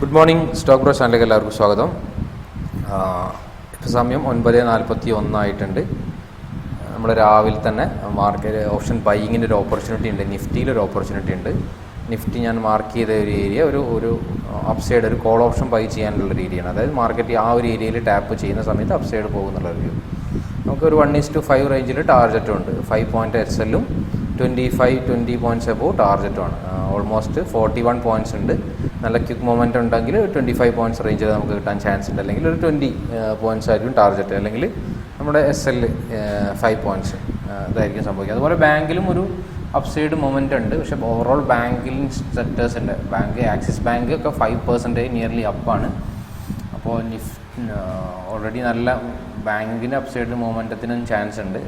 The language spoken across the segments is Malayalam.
ഗുഡ് മോർണിംഗ് സ്റ്റോക്ക് ബ്രോ ചാനലിലേക്ക് എല്ലാവർക്കും സ്വാഗതം. ഇപ്പോൾ സമയം ഒൻപത് നാൽപ്പത്തി ഒന്നായിട്ടുണ്ട്. നമ്മൾ രാവിലെ തന്നെ മാർക്കറ്റ് ഓപ്ഷൻ ബൈയിങ്ങിന്റെ ഒരു ഓപ്പർച്യൂണിറ്റി ഉണ്ട്. നിഫ്റ്റിയിൽ ഒരു ഓപ്പർച്യൂണിറ്റി ഉണ്ട്. നിഫ്റ്റി ഞാൻ മാർക്ക് ചെയ്ത ഒരു ഏരിയ ഒരു ഒരു അപ്സൈഡ് ഒരു കോൾ ഓപ്ഷൻ ബൈ ചെയ്യാനുള്ള ഏരിയയാണ് അതായത് മാർക്കറ്റ് ആ ഒരു ഏരിയയിൽ ടാപ്പ് ചെയ്യുന്ന സമയത്ത് അപ്സൈഡ് പോകുന്നുള്ള ഒരു നമുക്ക് ഒരു വൺ ഈസ് ടു ഫൈവ് റേഞ്ചിൽ ടാർജറ്റും ഉണ്ട്. ഫൈവ് പോയിന്റ് എസ് എല്ലും twenty five twenty points above ടാർജറ്റുമാണ് almost forty one points ഉണ്ട്. നല്ല ക്വിക്ക് മൊമെന്റ് ഉണ്ടെങ്കിൽ ട്വന്റി ഫൈവ് പോയിന്റ്സ് റേഞ്ചിൽ നമുക്ക് കിട്ടാൻ ചാൻസ് ഉണ്ട്. അല്ലെങ്കിൽ ഒരു ട്വന്റി പോയിന്റ്സ് ആയിരിക്കും ടാർജറ്റ് അല്ലെങ്കിൽ നമ്മുടെ എസ് എൽ ഫൈവ് പോയിന്റ്സ് ഇതായിരിക്കും സംഭവിക്കുക. അതുപോലെ ബാങ്കിലും ഒരു അപ്സൈഡ് മൊമെന്റ് ഉണ്ട്. പക്ഷെ ഓവറോൾ ബാങ്കിങ് ഉണ്ട്. ബാങ്ക് ആക്സിസ് ബാങ്ക് ഒക്കെ ഫൈവ് പെർസെന്റേജ് നിയർലി അപ്പാണ് അപ്പോൾ നിഫ് ഓൾറെഡി നല്ല ബാങ്കിന്റെ അപ്സൈഡ് മൊമെന്റത്തിനും ചാൻസ് ഉണ്ട്.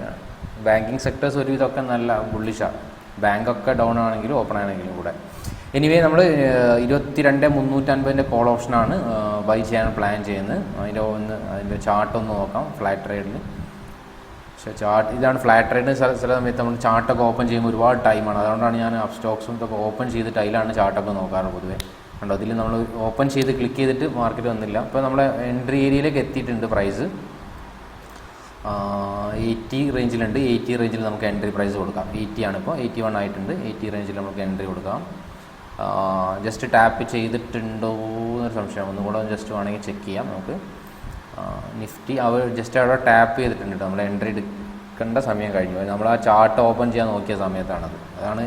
ബാങ്കിങ് സെക്ടേഴ്സ് ഒരുവിധമൊക്കെ നല്ല ബുള്ളിഷാണ് ബാങ്കൊക്കെ ഡൗൺ ആണെങ്കിലും ഓപ്പൺ ആണെങ്കിലും കൂടെ. എനിവേ നമ്മൾ ഇരുപത്തി രണ്ട് മുന്നൂറ്റൻപതിന്റെ കോൾ ഓപ്ഷനാണ് ബൈ ചെയ്യാൻ പ്ലാൻ ചെയ്യുന്നത്. അതിന്റെ ഒന്ന് അതിന്റെ ചാർട്ട് ഒന്ന് നോക്കാം ഫ്ലാറ്റ് ട്രേഡിൽ പക്ഷേ ചാർട്ട് ഇതാണ് ഫ്ലാറ്റ് ട്രേഡിന് ചില സമയത്ത് നമ്മൾ ചാർട്ടൊക്കെ ഓപ്പൺ ചെയ്യുമ്പോൾ ഒരുപാട് ടൈമാണ് അതുകൊണ്ടാണ് ഞാൻ അപ്പ് സ്റ്റോക്സും ഇതൊക്കെ ഓപ്പൺ ചെയ്തിട്ട് അതിലാണ് ചാർട്ടൊക്കെ നോക്കാറ് പൊതുവേ. കണ്ടോ അതിൽ നമ്മൾ ഓപ്പൺ ചെയ്ത് ക്ലിക്ക് ചെയ്തിട്ട് മാർക്കറ്റ് വന്നില്ല. അപ്പോൾ നമ്മളെ എൻട്രി ഏരിയയിലേക്ക് എത്തിയിട്ടുണ്ട് പ്രൈസ് എയ്റ്റി റേഞ്ചിലുണ്ട് എയ്റ്റി റേഞ്ചിൽ നമുക്ക് എൻട്രി പ്രൈസ് കൊടുക്കാം. എയ്റ്റി ആണ് ഇപ്പോൾ എയ്റ്റി വൺ ആയിട്ടുണ്ട് എയ്റ്റി റേഞ്ചിൽ നമുക്ക് എൻട്രി കൊടുക്കാം. ജസ്റ്റ് ടാപ്പ് ചെയ്തിട്ടുണ്ടോ എന്നൊരു സംശയം. ഒന്നും കൂടെ ജസ്റ്റ് വേണമെങ്കിൽ ചെക്ക് ചെയ്യാം നമുക്ക്. നിഫ്റ്റി അവർ ജസ്റ്റ് അവിടെ ടാപ്പ് ചെയ്തിട്ടുണ്ട് കേട്ടോ. നമ്മൾ എൻട്രി എടുക്കേണ്ട സമയം കഴിഞ്ഞു. നമ്മൾ ആ ചാർട്ട് ഓപ്പൺ ചെയ്യാൻ നോക്കിയ സമയത്താണത്. അതാണ്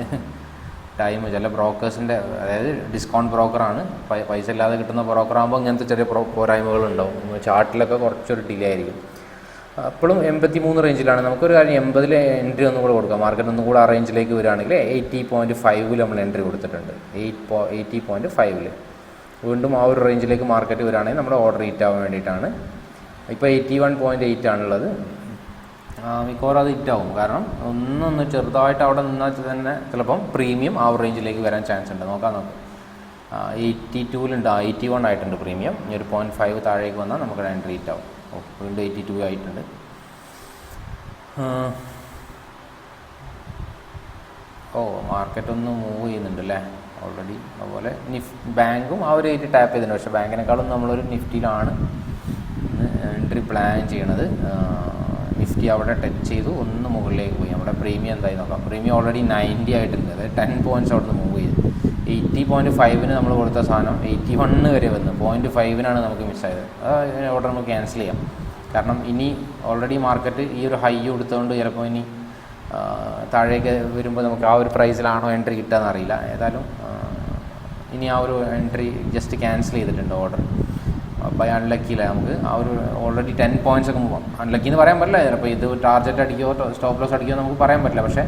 ടൈം ചില ബ്രോക്കേഴ്സിന്റെ അതായത് ഡിസ്കൗണ്ട് ബ്രോക്കറാണ് പൈസ ഇല്ലാതെ കിട്ടുന്ന ബ്രോക്കറാകുമ്പോൾ ഇങ്ങനത്തെ ചെറിയ പോരായ്മകളുണ്ടാവും. ചാർട്ടിലൊക്കെ കുറച്ചൊരു ഡിലേ ആയിരിക്കും. അപ്പോഴും എൺപത്തി മൂന്ന് റേഞ്ചിലാണ് നമുക്കൊരു കാര്യം എൺപതിൽ എൻട്രി ഒന്നും കൂടെ കൊടുക്കാം. മാർക്കറ്റ് ഒന്നും കൂടെ ആ റേഞ്ചിലേക്ക് വരികയാണെങ്കിൽ എയ്റ്റി പോയിന്റ് ഫൈവിൽ നമ്മൾ എൻട്രി കൊടുത്തിട്ടുണ്ട്. എയ്റ്റ് പോ എയ്റ്റി പോയിന്റ് ഫൈവിൽ വീണ്ടും ആ ഒരു റേഞ്ചിലേക്ക് മാർക്കറ്റ് വരികയാണെങ്കിൽ നമ്മുടെ ഓർഡർ ഹിറ്റ് ആവാൻ വേണ്ടിയിട്ടാണ്. ഇപ്പോൾ എയ്റ്റി വൺ പോയിന്റ് എയ്റ്റ് ആണുള്ളത്. മിക്കവാറും അത് ഹിറ്റാവും കാരണം ഒന്നൊന്ന് ചെറുതായിട്ട് അവിടെ നിന്നാൽ തന്നെ ചിലപ്പം പ്രീമിയം ആ റേഞ്ചിലേക്ക് വരാൻ ചാൻസ് ഉണ്ട്. നോക്കാം നോക്കാം. എയ്റ്റി ടൂവിലുണ്ട് എയ്റ്റി വൺ ആയിട്ടുണ്ട് പ്രീമിയം ഒരു പോയിന്റ് ഫൈവ് താഴേക്ക് വന്നാൽ നമുക്ക് എൻട്രി ഹിറ്റ് വീണ്ടും എയ്റ്റി ടു ആയിട്ടുണ്ട്. ഓ മാർക്കറ്റ് ഒന്ന് മൂവ് ചെയ്യുന്നുണ്ട് അല്ലേ ഓൾറെഡി അതുപോലെ നിഫ് ബാങ്കും ആ ഒരു എയ്റ്റ് ടാപ്പ് ചെയ്തിട്ടുണ്ട്. പക്ഷേ ബാങ്കിനേക്കാളും നമ്മളൊരു നിഫ്റ്റിയിലാണ് എൻട്രി പ്ലാൻ ചെയ്യണത്. നിഫ്റ്റി അവിടെ ടച്ച് ചെയ്തു. ഒന്ന് മുകളിലേക്ക് പോയി. നമ്മുടെ പ്രീമിയം എന്തായി നോക്കാം. പ്രീമിയം ഓൾറെഡി നയന്റി ആയിട്ടുണ്ട്. അതായത് ടെൻ പോയിന്റ്സ് അവിടെ നിന്ന് മൂവ് എയ്റ്റി പോയിന്റ് ഫൈവിന് നമ്മൾ കൊടുത്ത സാധനം എയ്റ്റി വണ്ണ് വരെ വന്നു. പോയിന്റ് ഫൈവിനാണ് നമുക്ക് മിസ്സായത് അത് ഓർഡർ നമുക്ക് ക്യാൻസൽ ചെയ്യാം. കാരണം ഇനി ഓൾറെഡി മാർക്കറ്റ് ഈ ഒരു ഹൈ കൊടുത്തുകൊണ്ട് ചിലപ്പോൾ ഇനി താഴേക്ക് വരുമ്പോൾ നമുക്ക് ആ ഒരു പ്രൈസിലാണോ എൻട്രി കിട്ടുകയെന്ന് അറിയില്ല. ഏതായാലും ഇനി ആ ഒരു എൻട്രി ജസ്റ്റ് ക്യാൻസൽ ചെയ്തിട്ടുണ്ട് ഓർഡർ ബൈ അൺലക്കിയില്ല നമുക്ക്. ആ ഒരു ഓൾറെഡി ടെൻ പോയിന്റ്സ് ഒക്കെ പോകാം അൺലക്കി എന്ന് പറയാൻ പറ്റില്ല. ചിലപ്പോൾ ഇത് ടാർജറ്റ് അടിക്കുമോ സ്റ്റോപ്പ് ലോസ് അടിക്കുമോ നമുക്ക് പറയാൻ പറ്റില്ല. പക്ഷേ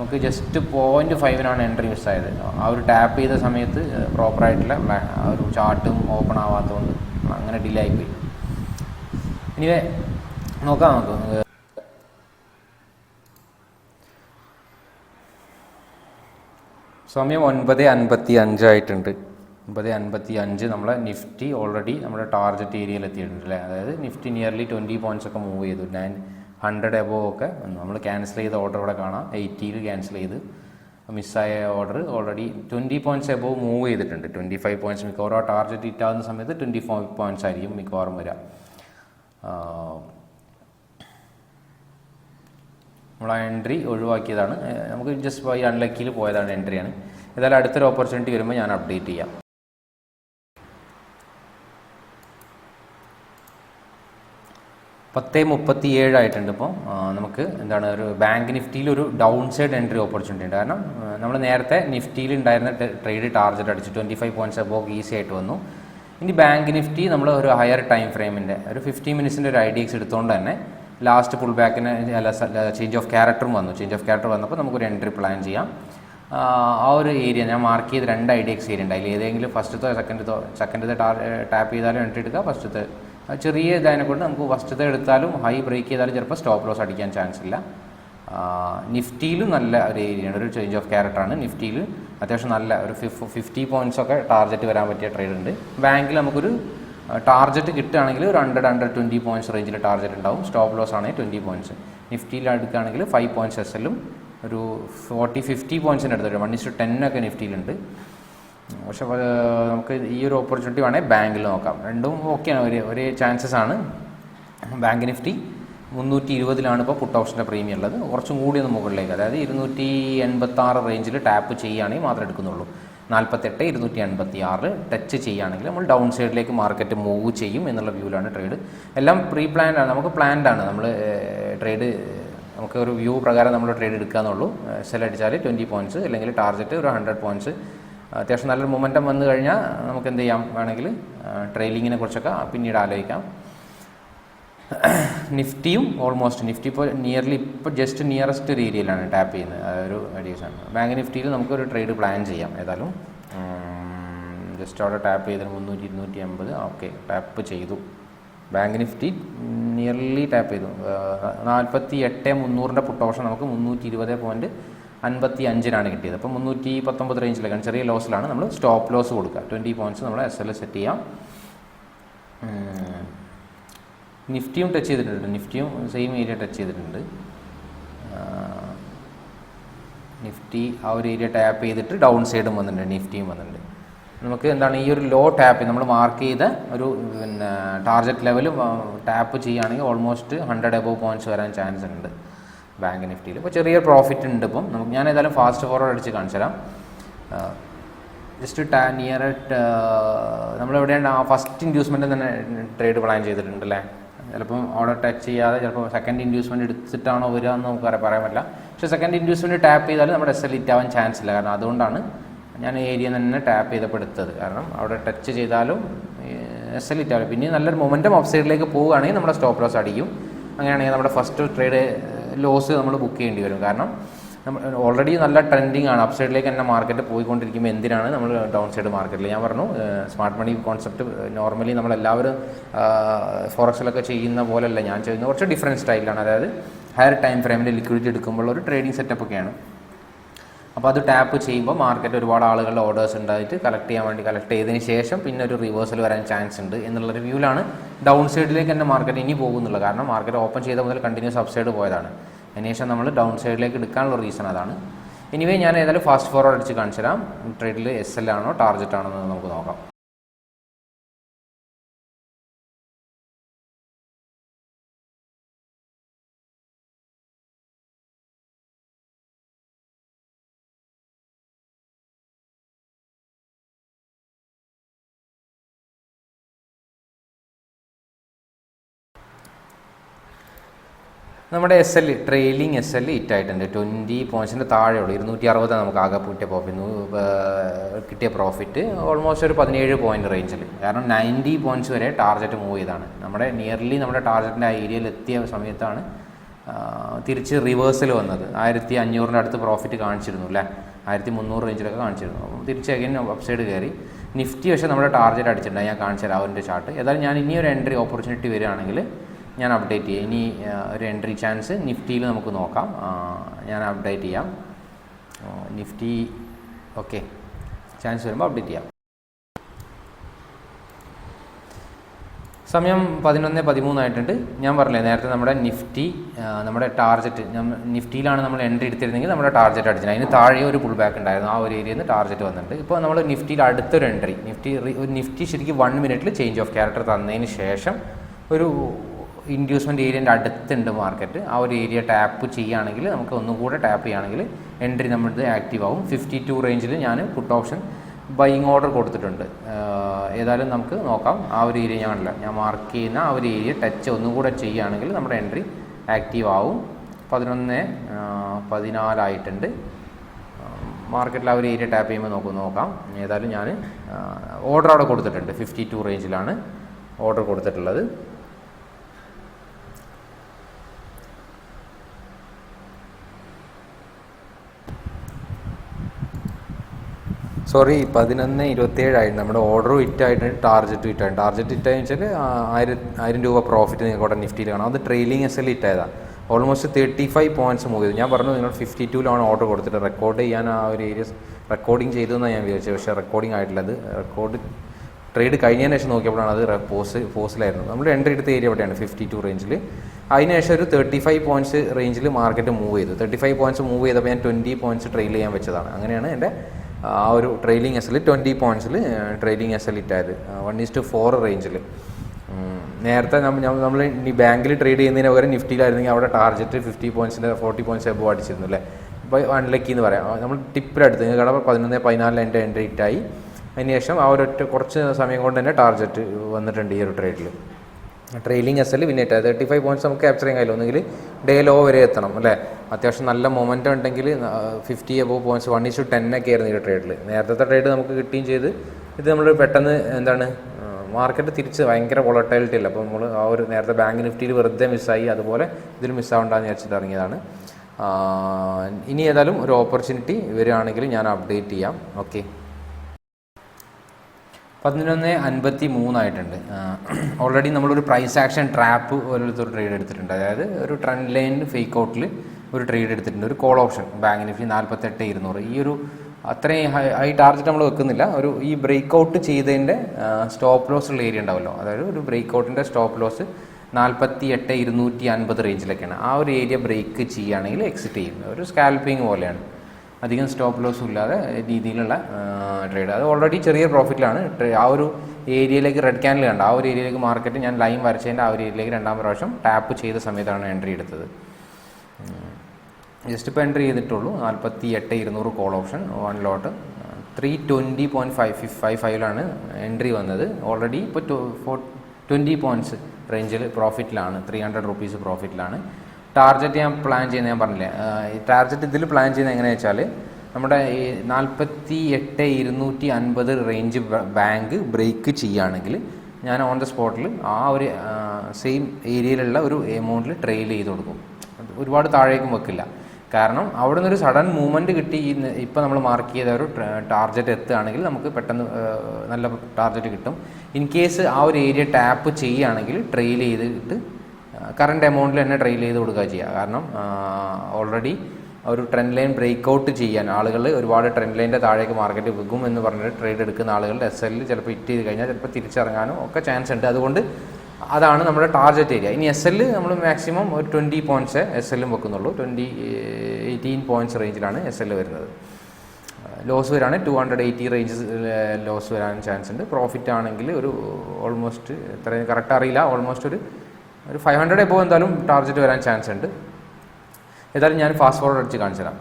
നമുക്ക് ജസ്റ്റ് പോയിന്റ് ഫൈവിനാണ് എൻട്രി മിസ്സായത് ആ ഒരു ടാപ്പ് ചെയ്ത സമയത്ത് പ്രോപ്പറായിട്ടുള്ള ആ ഒരു ചാർട്ടും ഓപ്പൺ ആവാത്തതുകൊണ്ട് അങ്ങനെ ഡിലേ ആയിപ്പോയി ഇനി നോക്കാം നമുക്ക്. സമയം ഒൻപത് അൻപത്തി അഞ്ചായിട്ടുണ്ട് ഒൻപത് അൻപത്തി അഞ്ച് നമ്മളെ നിഫ്റ്റി ഓൾറെഡി നമ്മുടെ ടാർജറ്റ് ഏരിയയിൽ എത്തിയിട്ടുണ്ട് അല്ലേ? അതായത് നിഫ്റ്റി നിയർലി ട്വന്റി പോയിന്റ്സ് ഒക്കെ മൂവ് ചെയ്തു. നയൻ ഹൺഡ്രഡ് എബോ ഒക്കെ നമ്മൾ ക്യാൻസൽ ചെയ്ത ഓർഡർ ഇവിടെ കാണാം. എയ്റ്റിയിൽ ക്യാൻസൽ ചെയ്ത്. മിസ്സായ order already twenty points above move ചെയ്തിട്ടുണ്ട്. ട്വന്റി ഫൈവ് പോയിന്റ്സ് മിക്കവാറും ആ ടാർജറ്റ് ഇറ്റാകുന്ന സമയത്ത് ട്വന്റി ഫൈവ് പോയിന്റ്സ് ആയിരിക്കും മിക്കവാറും വരിക. നമ്മൾ ആ എൻട്രി ഒഴിവാക്കിയതാണ്. നമുക്ക് ജസ്റ്റ് ബൈ അൺലക്കിയിൽ പോയതാണ് എൻട്രിയാണ് ഏതായാലും അടുത്തൊരു ഓപ്പർച്യൂണിറ്റി വരുമ്പോൾ ഞാൻ അപ്ഡേറ്റ് ചെയ്യാം. പത്ത് മുപ്പത്തി ഏഴായിട്ടുണ്ട് ഇപ്പോൾ നമുക്ക് എന്താണ് ഒരു ബാങ്ക് നിഫ്റ്റിയിൽ ഒരു ഡൗൺ സൈഡ് എൻട്രി ഓപ്പർച്യൂണിറ്റി ഉണ്ട്. കാരണം നമ്മൾ നേരത്തെ നിഫ്റ്റിയിൽ ഉണ്ടായിരുന്ന ട്രേഡ് ടാർജറ്റ് അടിച്ച് twenty five points above easy ആയിട്ട് വന്നു. ഇനി ബാങ്ക് നിഫ്റ്റി നമ്മൾ ഒരു ഹയർ ടൈം ഫ്രെയിമിന്റെ ഒരു ഫിഫ്റ്റി മിനിറ്റ്സിന്റെ ഒരു ഐ ഡി എക്സ് എടുത്തുകൊണ്ട് തന്നെ ലാസ്റ്റ് പുൾ ബാക്കിന് അല്ല ചേഞ്ച് ഓഫ് ക്യാരക്ടറും വന്നു. ചേഞ്ച് ഓഫ് ക്യാരക്ടർ വന്നപ്പോൾ നമുക്കൊരു എൻട്രി പ്ലാൻ ചെയ്യാം. ആ ഒരു ഏരിയ ഞാൻ മാർക്ക് ചെയ്ത് രണ്ട് ഐ ഡി എക്സ് ഏരിയ ഉണ്ട്. അതിൽ ഏതെങ്കിലും ഫസ്റ്റത്തോ സെക്കൻഡത്തോ സെക്കൻഡത്തെ ടാപ്പ് ചെയ്താലും എൻട്രി എടുക്കുക ഫസ്റ്റത്തെ ചെറിയ ഇതായതിനെ കൊണ്ട് നമുക്ക് ഫസ്റ്റത്തെ എടുത്താലും ഹൈ ബ്രേക്ക് ചെയ്താലും ചിലപ്പോൾ സ്റ്റോപ്പ് ലോസ് അടിക്കാൻ ചാൻസ് ഇല്ല. നിഫ്റ്റിയിലും നല്ല ഒരു ഏരിയയാണ് ഒരു ചേഞ്ച് ഓഫ് ക്യാരക്ടറാണ് നിഫ്റ്റിയിൽ അത്യാവശ്യം നല്ല ഒരു ഫിഫ് ഫിഫ്റ്റി പോയിന്റ്സ് ഒക്കെ ടാർജറ്റ് വരാൻ പറ്റിയ ട്രേഡ് ഉണ്ട്. ബാങ്കിൽ നമുക്കൊരു ടാർജറ്റ് കിട്ടുകയാണെങ്കിൽ ഒരു ഹൺഡ്രഡ് ഹൺഡ്രഡ് ട്വന്റി പോയിന്റ്സ് റേഞ്ചിൽ ടാർജറ്റ് ഉണ്ടാവും. സ്റ്റോപ്പ് ലോസ് ആണെങ്കിൽ ട്വന്റി പോയിന്റ്സ് നിഫ്റ്റിയിൽ എടുക്കുകയാണെങ്കിൽ ഫൈവ് പോയിന്റ്സ് എസ് എല്ലും ഒരു ഫോർട്ടി ഫിഫ്റ്റി പോയിന്റ്സിന്റെ അടുത്ത് വൺ ഇസ് ടു ടെൻ ഒക്കെ നിഫ്റ്റിയിലുണ്ട്. പക്ഷെ നമുക്ക് ഈ ഒരു ഓപ്പർച്യൂണിറ്റി വേണേൽ ബാങ്കിൽ നോക്കാം. രണ്ടും ഓക്കെയാണ് ഒരേ ഒരേ ചാൻസസ് ആണ്. ബാങ്ക് നിഫ്റ്റി മുന്നൂറ്റി ഇരുപതിലാണ് ഇപ്പോൾ പുട്ട് ഓപ്ഷന്റെ പ്രീമിയം ഉള്ളത്. കുറച്ചും കൂടി ഒന്ന് മുകളിലേക്ക് അതായത് ഇരുന്നൂറ്റി എൺപത്തി ആറ് റേഞ്ചിൽ ടാപ്പ് ചെയ്യുകയാണെങ്കിൽ മാത്രമേ എടുക്കുന്നുള്ളൂ. നാൽപ്പത്തെട്ട് ഇരുന്നൂറ്റി എൺപത്തി ആറ് ടച്ച് ചെയ്യുകയാണെങ്കിൽ നമ്മൾ ഡൗൺ സൈഡിലേക്ക് മാർക്കറ്റ് മൂവ് ചെയ്യും എന്നുള്ള വ്യൂവിലാണ് ട്രേഡ് എല്ലാം പ്രീ പ്ലാൻഡ് ആണ്. നമുക്ക് പ്ലാൻഡ് ആണ്. നമ്മൾ ട്രേഡ് നമുക്ക് ഒരു വ്യൂ പ്രകാരം നമ്മൾ ട്രേഡ് എടുക്കാന്നുള്ളൂ. സെൽ അടിച്ചാൽ ട്വന്റി പോയിന്റ്സ് അല്ലെങ്കിൽ ടാർഗറ്റ് ഒരു ഹൺഡ്രഡ് പോയിന്റ്സ് അത്യാവശ്യം നല്ലൊരു മൊമെന്റം വന്നു കഴിഞ്ഞാൽ നമുക്ക് എന്ത് ചെയ്യാം? വേണമെങ്കിൽ ട്രെയിലിങ്ങിനെ കുറിച്ചൊക്കെ പിന്നീട് ആലോചിക്കാം. നിഫ്റ്റിയും ഓൾമോസ്റ്റ് നിഫ്റ്റി ഇപ്പോൾ നിയർലി ഇപ്പോൾ ജസ്റ്റ് നിയറസ്റ്റ് ഒരു ഏരിയയിലാണ് ടാപ്പ് ചെയ്യുന്നത് അതൊരു ആണ്. ബാങ്ക് നിഫ്റ്റിയിൽ നമുക്കൊരു ട്രേഡ് പ്ലാൻ ചെയ്യാം ഏതായാലും. ജസ്റ്റ് അവിടെ ടാപ്പ് ചെയ്തത് മുന്നൂറ്റി ഇരുന്നൂറ്റി അമ്പത് ഓക്കെ ടാപ്പ് ചെയ്തു. ബാങ്ക് നിഫ്റ്റി നിയർലി ടാപ്പ് ചെയ്തു. നാൽപ്പത്തി എട്ട് മുന്നൂറിന്റെ പുട്ട് ഓപ്ഷൻ നമുക്ക് മുന്നൂറ്റി ഇരുപത് പോയിന്റ് അൻപത്തി അഞ്ചിനാണ് കിട്ടിയത്. അപ്പോൾ മുന്നൂറ്റി പത്തൊമ്പത് റേഞ്ചിലേക്കാണ് ചെറിയ ലോസിലാണ് നമ്മൾ സ്റ്റോപ്പ് ലോസ് കൊടുക്കുക. ട്വന്റി പോയിന്റ്സ് നമ്മൾ എസ് എൽ സെറ്റ് ചെയ്യാം. നിഫ്റ്റിയും ടച്ച് ചെയ്തിട്ടുണ്ട്. നിഫ്റ്റിയും സെയിം ഏരിയ ടച്ച് ചെയ്തിട്ടുണ്ട്. നിഫ്റ്റി ആ ഒരു ഏരിയ ടാപ്പ് ചെയ്തിട്ട് ഡൗൺ സൈഡും വന്നിട്ടുണ്ട്. നിഫ്റ്റിയും വന്നിട്ടുണ്ട്. നമുക്ക് എന്താണ് ഈ ഒരു ലോ ടാപ്പ് നമ്മൾ മാർക്ക് ചെയ്ത ഒരു പിന്നെ ടാർഗറ്റ് ലെവൽ ടാപ്പ് ചെയ്യുകയാണെങ്കിൽ ഓൾമോസ്റ്റ് ഹൺഡ്രഡ് എബോവ് പോയിന്റ്സ് വരാൻ ചാൻസ് ഉണ്ട്. ബാങ്ക് നിഫ്റ്റിയിൽ. ഇപ്പോൾ ചെറിയ പ്രോഫിറ്റ് ഉണ്ട് ഇപ്പം. നമുക്ക് ഞാൻ ഏതായാലും ഫാസ്റ്റ് ഫോർവേഡ് അടിച്ച് കാണിച്ചു തരാം. ജസ്റ്റ് ടാ നിയർ അറ്റ് നമ്മളെവിടെയാണ് ആ ഫസ്റ്റ് ഇൻഡ്യൂസ്മെന്റ് തന്നെ ട്രേഡ് പ്ലാൻ ചെയ്തിട്ടുണ്ട് അല്ലേ? ചിലപ്പം അവിടെ ടച്ച് ചെയ്യാതെ ചിലപ്പോൾ സെക്കൻഡ് ഇൻഡ്യൂസ്മെന്റ് എടുത്തിട്ടാണോ വരിക എന്ന് നമുക്ക് പറയാൻ പറ്റില്ല. പക്ഷേ സെക്കൻഡ് ഇൻഡ്യൂസ്മെന്റ് ടാപ്പ് ചെയ്താൽ നമ്മുടെ എസ് എൽ ഇറ്റ് ആവാൻ ചാൻസ് ഇല്ല. കാരണം അതുകൊണ്ടാണ് ഞാൻ ഏരിയ തന്നെ ടാപ്പ് ചെയ്തപ്പോൾ എടുത്തത്. കാരണം അവിടെ ടച്ച് ചെയ്താലും എസ് എൽ ഇറ്റ് ആവില്ല. പിന്നെ നല്ലൊരു മൊമെന്റം ഓഫ് സൈഡിലേക്ക് പോവുകയാണെങ്കിൽ നമ്മുടെ സ്റ്റോപ്പ് ലോസ് അടിക്കും. അങ്ങനെയാണെങ്കിൽ നമ്മുടെ ഫസ്റ്റ് ട്രേഡ് ലോസ് നമ്മൾ ബുക്ക് ചെയ്യേണ്ടി വരും. കാരണം നമ്മൾ ഓൾറെഡി നല്ല ട്രെൻഡിങ് ആണ്. അപ് സൈഡിലേക്ക് തന്നെ മാർക്കറ്റ് പോയിക്കൊണ്ടിരിക്കുമ്പോൾ എന്തിനാണ് നമ്മൾ ഡൗൺ സൈഡ് മാർക്കറ്റിൽ ഞാൻ പറഞ്ഞു സ്മാർട്ട് മണി കോൺസെപ്റ്റ് നോർമലി നമ്മളെല്ലാവരും ഫോറക്സിലൊക്കെ ചെയ്യുന്ന പോലെയല്ല ഞാൻ ചെയ്യുന്നത് കുറച്ച് ഡിഫറെന്റ് സ്റ്റൈലാണ് അതായത് ഹയർ ടൈം ഫ്രെയിമിൽ ലിക്വിഡിറ്റി എടുക്കുമ്പോൾ ഒരു ട്രേഡിംഗ് സെറ്റപ്പ് ഒക്കെയാണ്. അപ്പോൾ അത് ടാപ്പ് ചെയ്യുമ്പോൾ മാർക്കറ്റ് ഒരുപാട് ആളുകളുടെ ഓർഡേഴ്സ് ഉണ്ടായിട്ട് കളക്ട് ചെയ്യാൻ വേണ്ടി കളക്ട് ചെയ്തതിന് ശേഷം പിന്നെ ഒരു റിവേഴ്സൽ വരാൻ ചാൻസ് ഉണ്ട് എന്നുള്ള റിവ്യൂലാണ് ഡൗൺ സൈഡിലേക്ക് തന്നെ മാർക്കറ്റ് ഇനി പോകുന്നുള്ളത്. കാരണം മാർക്കറ്റ് ഓപ്പൺ ചെയ്ത മുതൽ കണ്ടിന്യൂസ് അപ്സൈഡ് സൈഡ് പോയതാണ് അതിനുശേഷം നമ്മൾ ഡൗൺ സൈഡിലേക്ക് എടുക്കാനുള്ള റീസൺ അതാണ്. എനിവേ ഞാൻ ഏതായാലും ഫാസ്റ്റ് ഫോർവേഡ് അടിച്ച് കാണിച്ചു തരാം ട്രേഡിൽ എസ് എൽ ആണോ ടാർജറ്റ് ആണോ എന്ന് നമുക്ക് നോക്കാം. നമ്മുടെ S L trailing S L hit ആയിട്ടുണ്ട്. ട്വന്റി പോയിൻസിന്റെ താഴെയുള്ളൂ. ഇരുന്നൂറ്റി അറുപത് നമുക്ക് ആകെ കിട്ടിയ പ്രോഫിറ്റ് കിട്ടിയ പ്രോഫിറ്റ് ഓൾമോസ്റ്റ് ഒരു പതിനേഴ് പോയിന്റ് റേഞ്ചിൽ കാരണം നയന്റി പോയിന്റ്സ് വരെ ടാർഗറ്റ് മൂവ് ചെയ്താണ്. നമ്മുടെ നിയർലി നമ്മുടെ ടാർഗറ്റിന്റെ ആ ഏരിയയിൽ എത്തിയ സമയത്താണ് തിരിച്ച് റിവേഴ്സൽ വന്നത്. ആയിരത്തി അഞ്ഞൂറിന്റെ അടുത്ത് പ്രോഫിറ്റ് കാണിച്ചിരുന്നു അല്ലേ ആയിരത്തി മുന്നൂറ് റേഞ്ചിലൊക്കെ കാണിച്ചിരുന്നു. അപ്പം തിരിച്ച് അഗൈൻ അപ്സൈഡ് കയറി. നിഫ്റ്റി പക്ഷേ നമ്മുടെ ടാർഗറ്റ് അടിച്ചിട്ടുണ്ടായി ഞാൻ കാണിച്ചു തരാം. അവന്റെ ചാർട്ട് ഏതായാലും ഞാൻ ഇനിയൊരു എൻട്രി ഓപ്പർച്യൂണിറ്റി വരികയാണെങ്കിൽ ഞാൻ അപ്ഡേറ്റ് ചെയ്യാം. ഇനി ഒരു എൻട്രി ചാൻസ് നിഫ്റ്റിയിൽ നമുക്ക് നോക്കാം. ഞാൻ അപ്ഡേറ്റ് ചെയ്യാം. Nifty okay. ചാൻസ് വരുമ്പോൾ അപ്ഡേറ്റ് ചെയ്യാം. സമയം പതിനൊന്ന് പതിമൂന്നായിട്ടുണ്ട് ഞാൻ പറഞ്ഞില്ലേ നേരത്തെ നമ്മുടെ നിഫ്റ്റി നമ്മുടെ ടാർജറ്റ് നിഫ്റ്റിയിലാണ് നമ്മൾ എൻട്രി എടുത്തിരുന്നെങ്കിൽ നമ്മുടെ ടാർജറ്റ് അടിച്ചത് അതിന് താഴെ ഒരു പുൾ ബാക്ക് ഉണ്ടായിരുന്നു. ആ ഒരു ഏരിയയിൽ നിന്ന് ടാർജറ്റ് വന്നിട്ടുണ്ട്. ഇപ്പോൾ നമ്മൾ നിഫ്റ്റിയിൽ അടുത്തൊരു എൻട്രി നിഫ്റ്റി ഒരു നിഫ്റ്റി ശരിക്കും വൺ മിനിറ്റിൽ ചേഞ്ച് ഓഫ് ക്യാരക്ടർ തന്നതിന് ശേഷം ഒരു ഇൻഡ്യൂസ്മെന്റ് ഏരിയന്റെ അടുത്തുണ്ട് മാർക്കറ്റ് ആ ഒരു ഏരിയ ടാപ്പ് ചെയ്യുകയാണെങ്കിൽ നമുക്ക് ഒന്നും കൂടെ ടാപ്പ് ചെയ്യുകയാണെങ്കിൽ എൻട്രി നമ്മുടെ ആക്റ്റീവ് ആവും. ഫിഫ്റ്റി ടു റേഞ്ചിൽ ഞാൻ പുട്ട് ഓപ്ഷൻ ബൈയിങ് ഓർഡർ കൊടുത്തിട്ടുണ്ട്. ഏതായാലും നമുക്ക് നോക്കാം. ആ ഒരു ഏരിയ ഞാനല്ല ഞാൻ മാർക്ക് ചെയ്യുന്ന ആ ഒരു ഏരിയ ടച്ച് ഒന്നും കൂടെ ചെയ്യുകയാണെങ്കിൽ നമ്മുടെ എൻട്രി ആക്റ്റീവ് ആവും. പതിനൊന്ന് പതിനാലായിട്ടുണ്ട്. മാർക്കറ്റിൽ ആ ഒരു ഏരിയ ടാപ്പ് ചെയ്യുമ്പോൾ നോക്കും നോക്കാം. ഏതായാലും ഞാൻ ഓർഡർ അവിടെ കൊടുത്തിട്ടുണ്ട്. ഫിഫ്റ്റി ടു റേഞ്ചിലാണ് ഓർഡർ കൊടുത്തിട്ടുള്ളത്. സോറി പതിനൊന്ന് ഇരുപത്തേഴായിരുന്നു നമ്മുടെ ഓർഡർ ഹിറ്റായിട്ട് ടാർജറ്റ് ഹിറ്റായി ടാർജറ്റ് ഹിറ്റായെന്ന് വെച്ചാൽ ആയിരം ആയിരം രൂപ പ്രോഫിറ്റ് നിങ്ങൾക്ക് അവിടെ നിഫ്റ്റിയിൽ കാണാം. അത് trailing S L ഹിറ്റായതാണ് almost thirty five points move ചെയ്തു. ഞാൻ പറഞ്ഞു നിങ്ങൾ ഫിഫ്റ്റി ടൂലാണ് ഓർഡർ കൊടുത്തിട്ട് റെക്കോർഡ് ചെയ്യാൻ ആ ഒരു ഏരിയ റെക്കോർഡിംഗ് ചെയ്തു എന്നാണ് ഞാൻ വിചാരിച്ചത്. പക്ഷേ റെക്കോർഡിംഗ് ആയിട്ടില്ല. അത് റെക്കോർഡ് ട്രേഡ് കഴിഞ്ഞതിന് ശേഷം നോക്കിയപ്പോഴാണ് അത് പോസ് പോസിലായിരുന്നു നമ്മൾ എൻട്രി എടുത്ത ഏരിയ എവിടെയാണ്? ഫിഫ്റ്റി ടു റേഞ്ചിൽ അതിനുശേഷം ഒരു തേർട്ടി ഫൈവ് പോയിന്റ്സ് റേഞ്ചിൽ മാർക്കറ്റ് മൂവ് ചെയ്തു. തേർട്ടി ഫൈവ് പോയിന്റ്സ് മൂവ് ചെയ്തപ്പോൾ ഞാൻ ട്വന്റി പോയിന്റ്സ് ട്രെയിൽ ചെയ്യാൻ വെച്ചതാണ്. അങ്ങനെയാണ് എന്റെ ആ ഒരു ട്രെയിലിംഗ് എൽ ട്വന്റി പോയിന്റ്സിൽ ട്രെയിലിംഗ് എൽ ഇറ്റായത് വൺ ഈസ് ടു ഫോർ റേഞ്ചിൽ നേരത്തെ നമ്മൾ ഈ ബാങ്കിൽ ട്രേഡ് ചെയ്യുന്നതിന് പകരം നിഫ്റ്റിയിലായിരുന്നെങ്കിൽ അവിടെ ടാർജറ്റ് ഫിഫ്റ്റി പോയിന്റ്സിന്റെ ഫോർട്ടി പോയിന്റ്സ് എബോ അടിച്ചിരുന്നു അല്ലേ ഇപ്പോൾ അൺലക്കി എന്ന് പറയാം. നമ്മൾ ടിപ്പിലെടുത്ത് കട പതിനൊന്ന് പതിനാലിൽ എന്റെ എൻട്രി ഇട്ടായി. അതിന് ശേഷം ആ ഒരൊറ്റ കുറച്ച് സമയം കൊണ്ട് തന്നെ ടാർജറ്റ് വന്നിട്ടുണ്ട് ഈ ഒരു ട്രേഡിൽ ട്രെയിലിംഗ് എസ് എൽ പിന്നെ തേർട്ടി ഫൈവ് പോയിന്റ്സ് നമുക്ക് ക്യാപ്ചർ ചെയ്യാൻ കഴിയില്ല ഒന്നുകിൽ ഡേ ലോ വരെ എത്തണം അല്ലേ? അത്യാവശ്യം നല്ല മൊമെന്റം ഉണ്ടെങ്കിൽ fifty above points one issue ഒക്കെ ആയിരുന്നു ഈ ട്രേഡിൽ നേരത്തെ ട്രേഡ് നമുക്ക് കിട്ടുകയും ചെയ്ത് ഇത് നമ്മൾ പെട്ടെന്ന് എന്താണ് മാർക്കറ്റ് തിരിച്ച് ഭയങ്കര വോളട്ടൈലിറ്റി അല്ല? അപ്പോൾ നമ്മൾ ആ ഒരു നേരത്തെ ബാങ്ക് നിഫ്റ്റിയിൽ വെറുതെ മിസ്സായി അതുപോലെ ഇതിൽ മിസ്സാവണ്ടെന്ന് വിചാരിച്ചിട്ട് ഇറങ്ങിയതാണ്. ഇനി ഏതായാലും ഒരു ഓപ്പർച്യൂണിറ്റി വരികയാണെങ്കിൽ ഞാൻ അപ്ഡേറ്റ് ചെയ്യാം. ഓക്കെ പതിനൊന്ന് അൻപത്തി മൂന്നായിട്ടുണ്ട് ഓൾറെഡി നമ്മളൊരു പ്രൈസ് ആക്ഷൻ ട്രാപ്പ് ഓരോരുത്തർ ട്രേഡ് എടുത്തിട്ടുണ്ട്. അതായത് ഒരു ട്രെൻഡ് ലൈൻ ഫേക്ക് ഔട്ടിൽ ഒരു ട്രേഡ് എടുത്തിട്ടുണ്ട്. ഒരു കോൾ ഓപ്ഷൻ ബാങ്ക് നിഫ്റ്റി നാൽപ്പത്തെട്ട് ഇരുന്നൂറ്. ഈ ഒരു അത്രയും ഹൈ ടാർജറ്റ് നമ്മൾ വെക്കുന്നില്ല. ഒരു ഈ ബ്രേക്ക് ഔട്ട് ചെയ്തതിന്റെ സ്റ്റോപ്പ് ലോസ് ഉള്ള ഏരിയ ഉണ്ടാവല്ലോ. അതായത് ഒരു ബ്രേക്ക് ഔട്ടിന്റെ സ്റ്റോപ്പ് ലോസ് നാൽപ്പത്തി എട്ട് ഇരുന്നൂറ്റി അൻപത് റേഞ്ചിലൊക്കെയാണ് ആ ഒരു ഏരിയ ബ്രേക്ക് ചെയ്യുകയാണെങ്കിൽ എക്സിറ്റ് ചെയ്യും ഒരു സ്കാൽപ്പിംഗ് പോലെയാണ്. അധികം സ്റ്റോപ്പ് ലോസും ഇല്ലാതെ രീതിയിലുള്ള ട്രേഡ് അത് ഓൾറെഡി ചെറിയ പ്രോഫിറ്റിലാണ് ആ ഒരു ഏരിയയിലേക്ക് റെഡ് ക്യാൻഡിൽ കണ്ട ആ ഒരു ഏരിയയിലേക്ക് മാർക്കറ്റ് ഞാൻ ലൈൻ വരച്ചതിന്റെ ആ ഒരു ഏരിയയിലേക്ക് രണ്ടാം പ്രാവശ്യം ടാപ്പ് ചെയ്ത സമയത്താണ് എൻട്രി എടുത്തത്. ജസ്റ്റ് ഇപ്പോൾ എൻട്രി ചെയ്തിട്ടുള്ളൂ. നാൽപ്പത്തി എട്ട് ഇരുന്നൂറ് call option one lot three twenty point five ഫിഫ് five ഫൈവിലാണ് എൻട്രി വന്നത്. ഓൾറെഡി ഇപ്പോൾ ട്വന്റി പോയിന്റ്സ് റേഞ്ചിൽ പ്രോഫിറ്റിലാണ് ത്രീ ഹൺഡ്രഡ് റുപ്പീസ് പ്രോഫിറ്റിലാണ് ടാർജറ്റ് ഞാൻ പ്ലാൻ ചെയ്യുന്നത് ഞാൻ പറഞ്ഞില്ലേ? ടാർജറ്റ് ഇതിൽ പ്ലാൻ ചെയ്യുന്നത് എങ്ങനെയാ വെച്ചാൽ നമ്മുടെ ഈ നാൽപ്പത്തി എട്ട് ഇരുന്നൂറ്റി അൻപത് റേഞ്ച് ബാങ്ക് ബ്രേക്ക് ചെയ്യുകയാണെങ്കിൽ ഞാൻ ഓൺ ദ സ്പോട്ടിൽ ആ ഒരു സെയിം ഏരിയയിലുള്ള ഒരു എമൗണ്ടിൽ ട്രെയിൽ ചെയ്ത് കൊടുക്കും. ഒരുപാട് താഴേക്കും വെക്കില്ല. കാരണം അവിടെ നിന്നൊരു സഡൻ മൂവ്മെന്റ് കിട്ടി ഇപ്പോൾ നമ്മൾ മാർക്ക് ചെയ്ത ഒരു ടാർജറ്റ് എത്തുകയാണെങ്കിൽ നമുക്ക് പെട്ടെന്ന് നല്ല ടാർജറ്റ് കിട്ടും. ഇൻ കേസ് ആ ഒരു ഏരിയ ടാപ്പ് ചെയ്യുകയാണെങ്കിൽ ട്രെയിൽ ചെയ്തിട്ട് കറണ്ട് എമൗണ്ടിൽ തന്നെ ട്രെയിൽ ചെയ്ത് കൊടുക്കുക ചെയ്യുക. കാരണം ഓൾറെഡി ഒരു ട്രെൻഡ് ലൈൻ ബ്രേക്ക് ഔട്ട് ചെയ്യാൻ ആളുകൾ ഒരുപാട് ട്രെൻഡ് ലൈന്റെ താഴേക്ക് മാർക്കറ്റ് വിൽക്കും എന്ന് പറഞ്ഞിട്ട് ട്രേഡ് എടുക്കുന്ന ആളുകളുടെ എസ് എല്ലിൽ ചിലപ്പോൾ ഹിറ്റ് ചെയ്ത് കഴിഞ്ഞാൽ ചിലപ്പോൾ തിരിച്ചിറങ്ങാനും ഒക്കെ ചാൻസ് ഉണ്ട്. അതുകൊണ്ട് അതാണ് നമ്മുടെ ടാർഗറ്റ് ഏരിയ ഇനി എസ് എല്ല് നമ്മൾ മാക്സിമം ഒരു ട്വന്റി പോയിന്റ്സ് എസ് എല്ലും വെക്കുന്നുള്ളൂ. ട്വന്റി എയ്റ്റീൻ പോയിന്റ്സ് റേഞ്ചിലാണ് എസ് എൽ വരുന്നത്. ലോസ് വരാണ് two hundred eighty range loss വരാൻ ചാൻസ് ഉണ്ട്. പ്രോഫിറ്റ് ആണെങ്കിൽ ഒരു ഓൾമോസ്റ്റ് എത്രയും? കറക്റ്റ് അറിയില്ല. ഓൾമോസ്റ്റ് ഒരു ഒരു ഫൈവ് ഹൺഡ്രഡ് എബോ എന്തായാലും ടാർജറ്റ് വരാൻ ചാൻസ് ഉണ്ട്. ഏതായാലും ഞാൻ ഫാസ്റ്റ് ഫോർവേഡ് അടിച്ച് കാണിച്ചു തരാം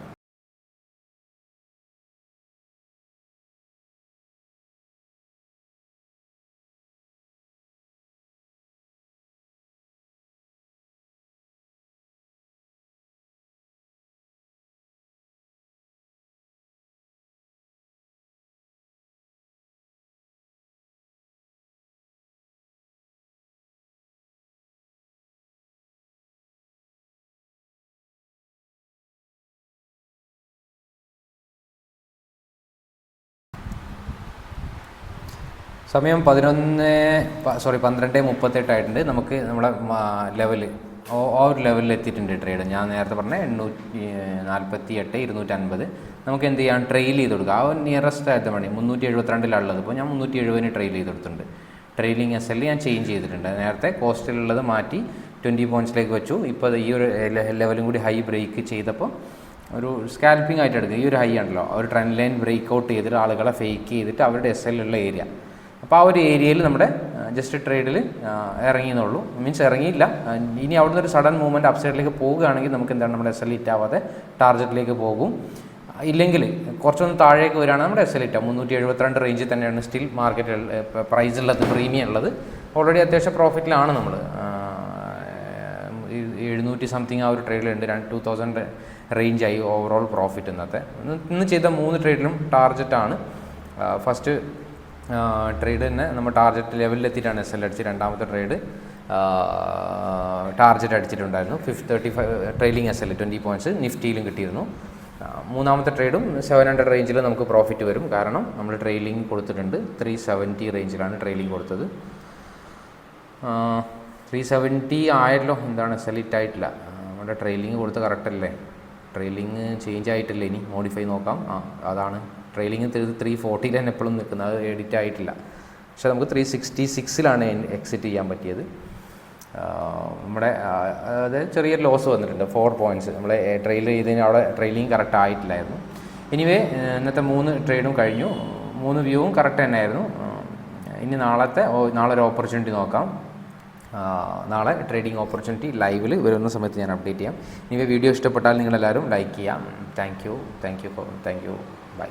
സമയം പതിനൊന്ന് സോറി പന്ത്രണ്ട് മുപ്പത്തെട്ടായിട്ടുണ്ട് നമുക്ക് നമ്മുടെ ലെവൽ ആ ഒരു ലെവലിൽ എത്തിയിട്ടുണ്ട് ട്രേഡ് ഞാൻ നേരത്തെ പറഞ്ഞ എണ്ണൂറ്റി നാൽപ്പത്തി എട്ട് ഇരുന്നൂറ്റി അൻപത് നമുക്ക് എന്ത് ചെയ്യാം? ട്രെയിൽ ചെയ്ത് കൊടുക്കുക ആ ഒരു നിയറസ്റ്റ് ആയിട്ട് മണി മുന്നൂറ്റി എഴുപത്തിരണ്ടിലുള്ളത് ഇപ്പോൾ ഞാൻ മുന്നൂറ്റി എഴുപതിന് ട്രെയിൽ ചെയ്ത് കൊടുത്തിട്ടുണ്ട്. ട്രെയിലിംഗ് എസ് എൽ ഞാൻ ചേഞ്ച് ചെയ്തിട്ടുണ്ട്. നേരത്തെ കോസ്റ്റിലുള്ളത് മാറ്റി ട്വന്റി പോയിന്റ്സിലേക്ക് വെച്ചു. ഇപ്പോൾ ഈ ഒരു ലെവലും കൂടി ഹൈ ബ്രേക്ക് ചെയ്തപ്പോൾ ഒരു സ്കാൽപ്പിംഗ് ആയിട്ട് എടുക്കുക. ഈ ഒരു ഹൈ ആണല്ലോ ഒരു ട്രെൻഡ് ലൈൻ ബ്രേക്ക് ഔട്ട് ചെയ്തിട്ട് ആളുകളെ ഫേക്ക് ചെയ്തിട്ട് അവരുടെ എസ് എല്ലുള്ള ഏരിയ അപ്പോൾ ആ ഒരു ഏരിയയിൽ നമ്മുടെ ജസ്റ്റ് ട്രേഡിൽ ഇറങ്ങിയെന്നുള്ളൂ. മീൻസ് ഇറങ്ങിയില്ല. ഇനി അവിടെ നിന്ന് ഒരു സഡൻ മൂവ്മെന്റ് അപ്സൈഡിലേക്ക് പോവുകയാണെങ്കിൽ നമുക്ക് എന്താണ് നമ്മുടെ എസ് എൽ ഇറ്റ് ആവാതെ ടാർഗറ്റിലേക്ക് പോകും. ഇല്ലെങ്കിൽ കുറച്ചൊന്ന് താഴേക്ക് വരികയാണ് നമ്മുടെ എസ് എൽ ഇറ്റ് മുന്നൂറ്റി എഴുപത്തിരണ്ട് റേഞ്ചിൽ തന്നെയാണ് സ്റ്റിൽ മാർക്കറ്റിൽ പ്രൈസ് ഉള്ളത് പ്രീമിയം ഉള്ളത്. ഓൾറെഡി അത്യാവശ്യം പ്രോഫിറ്റിലാണ് നമ്മൾ. എഴുന്നൂറ്റി സംതിങ് ആ ഒരു ട്രേഡിലുണ്ട് രണ്ട് ടു തൗസൻഡ് റേഞ്ചായി ഓവറോൾ പ്രോഫിറ്റ് ഇന്നത്തെ. ഇന്ന് ചെയ്ത മൂന്ന് ട്രേഡിലും ടാർജറ്റാണ് ഫസ്റ്റ് ട്രേഡ് തന്നെ നമ്മൾ ടാർജറ്റ് ലെവലിൽ എത്തിയിട്ടാണ് എസ് എൽ അടിച്ച് രണ്ടാമത്തെ trade target അടിച്ചിട്ടുണ്ടായിരുന്നു. Fifty thirty five trailing S L twenty points നിഫ്റ്റിയിലും കിട്ടിയിരുന്നു. മൂന്നാമത്തെ ട്രേഡും സെവൻ ഹൺഡ്രഡ് റേഞ്ചിൽ നമുക്ക് പ്രോഫിറ്റ് വരും. കാരണം നമ്മൾ ട്രെയിലിംഗ് കൊടുത്തിട്ടുണ്ട്. ത്രീ സെവന്റി റേഞ്ചിലാണ് ട്രെയിലിംഗ് കൊടുത്തത്. ത്രീ സെവന്റി ആയല്ലോ. എന്താണ് സെലിറ്റ് ആയിട്ടില്ല. നമ്മുടെ ട്രെയിലിംഗ് കൊടുത്ത് കറക്റ്റ് അല്ലേ? ട്രെയിലിംഗ് ചേഞ്ച് ആയിട്ടില്ല ഇനി. മോഡിഫൈ നോക്കാം. ആ അതാണ് ട്രെയിലിംഗ് ത്രീ ഫോർട്ടിയിൽ തന്നെ എപ്പോഴും നിൽക്കുന്നത്. അത് എഡിറ്റ് ആയിട്ടില്ല. പക്ഷേ നമുക്ക് ത്രീ സിക്സ്റ്റി സിക്സിലാണ് എക്സിറ്റ് ചെയ്യാൻ പറ്റിയത്. നമ്മുടെ അതായത് ചെറിയൊരു ലോസ് വന്നിട്ടുണ്ട്. ഫോർ പോയിന്റ്സ് നമ്മളെ ട്രെയിൽ ചെയ്തതിന് അവിടെ ട്രെയിലിംഗ് കറക്റ്റ് ആയിട്ടില്ലായിരുന്നു. ഇനിവേ ഇന്നത്തെ മൂന്ന് ട്രേഡും കഴിഞ്ഞു. മൂന്ന് വ്യൂവും കറക്റ്റ് തന്നെയായിരുന്നു. ഇനി നാളത്തെ നാളെ ഒരു ഓപ്പർച്യൂണിറ്റി നോക്കാം. നാളെ ട്രേഡിംഗ് ഓപ്പർച്യൂണിറ്റി ലൈവിൽ വരുന്ന സമയത്ത് ഞാൻ അപ്ഡേറ്റ് ചെയ്യാം. ഇനി വീഡിയോ ഇഷ്ടപ്പെട്ടാൽ നിങ്ങളെല്ലാവരും ലൈക്ക് ചെയ്യാം. Thank you thank you for thank you bye